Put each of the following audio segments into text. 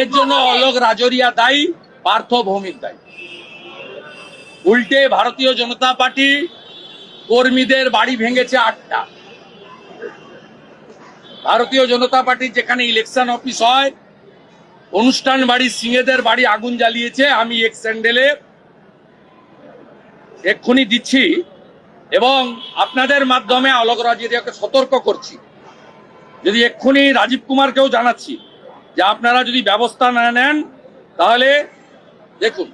এর জন্য অলোক রাজরিয়া দায়ী, পার্থ ভৌমিক দায়ী। উল্টে ভারতীয় জনতা পার্টি কর্মীদের বাড়ি ভেঙেছে আটটা। ভারতীয় জনতা যেখানে ইলেকশন অফিস হয়, অনুষ্ঠান বাড়ি সিংহেদের বাড়ি আগুন জ্বালিয়েছে, আমি এক স্যান্ডেলে এক্ষুনি দিচ্ছি। এবং আপনাদের মাধ্যমে অলোক রাজরিয়াকে সতর্ক করছি যদি এক্ষুনি রাজীব কুমারকেও জানাচ্ছি যে আপনারা যদি ব্যবস্থা না নেন, তাহলে দেখুন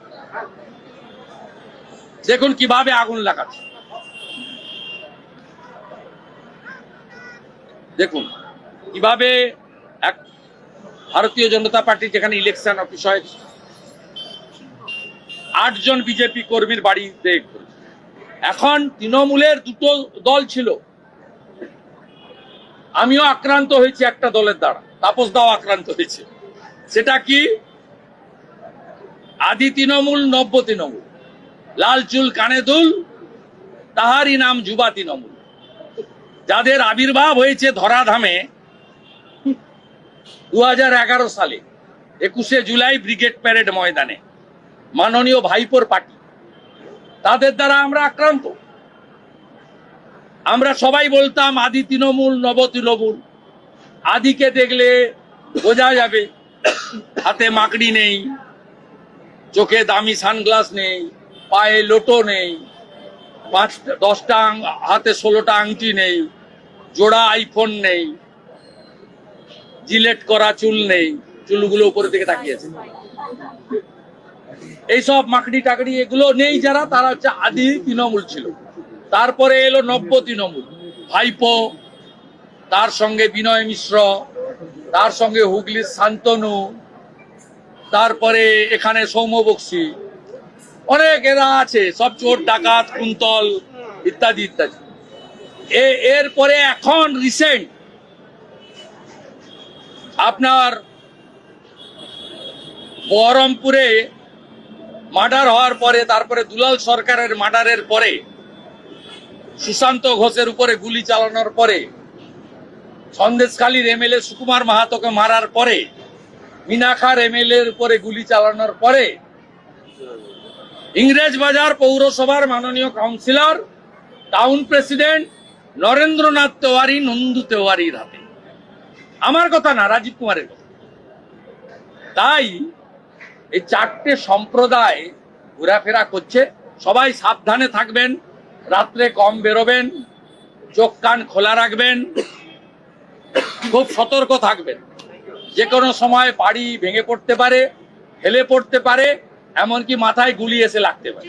দেখুন কীভাবে আগুন লাগাচ্ছে দেখুন, কীভাবে এক ভারতীয় জনতা পার্টি যেখানে ইলেকশন অফিস হয়, আটজন বিজেপি কর্মীর বাড়িতে। এখন তৃণমূলের দুটো দল ছিল। আমিও আক্রান্ত হয়েছি একটা দলের দ্বারা। তাপস দাও আক্রান্ত হয়েছে। সেটা কি? আদি তৃণমূল, নব্য তৃণমূল। লাল চুল, কানে দুল, তাহারই নাম যুবা তৃণমূল। যাদের আবির্ভাব হয়েছে ধরাধামে দু হাজার এগারো সালে, একুশে জুলাই ব্রিগেড প্যারেড ময়দানে। মাননীয় ভাইপোর পার্টি। তাদের দ্বারা আমরা আক্রান্ত। আমরা সবাই বলতাম, আদি তৃণমূল, নব তৃণমূল। আদিকে দেখলে বোঝা যাবে, হাতে মাকড়ি নেই, চোখে দামি সানগ্লাস নেই, পায়ে লোটো নেই, পাঁচ, দশটা হাতে ষোলোটা আংটি নেই, জোড়া আইফোন নেই, জিলেট করা চুল নেই, চুলগুলো উপরে দিকে তাকিয়েছে এইসব মাকড়ি টাকড়ি এগুলো নেই যারা, তারা হচ্ছে আদি তৃণমূল ছিল। তারপরে এলো নব্য তৃণমূল, ভাইপো, তার সঙ্গে বিনয় মিশ্র, তার সঙ্গে হুগলির শান্তনু, তারপরে এখানে সৌম্য বক্সি। অনেক এরা আছে, সব চোর, ডাকাত, কুন্তল ইত্যাদি ইত্যাদি। এরপরে এখন রিসেন্ট আপনার বহরমপুরে মার্ডার হওয়ার পরে, তারপরে দুলাল সরকারের মার্ডারের পরে, সুশান্ত ঘোষের উপরে গুলি চালানোর পরে, সন্দেশখালীর এমএলএ সুকুমার মাহাতোকে মারার পরে মিনাখার এমএলএ এর উপরে গুলি চালানোর পরে ইংরেজ বাজার পৌরসভার মাননীয় councillor, town president Narendranath Tewari Nandu তেওয়ারির হাতে। আমার কথা না, রাজীব কুমারের কথা। তাই এই চারটে সম্প্রদায় ঘোরাফেরা করছে। সবাই সাবধানে থাকবেন, রাত্রে কম বেরোবেন, চোখ কান খোলা রাখবেন, খুব সতর্ক থাকবেন। যে কোনো সময় বাড়ি ভেঙে পড়তে পারে হেলে পড়তে পারে, এমনকি মাথায় গুলি এসে লাগতে পারে।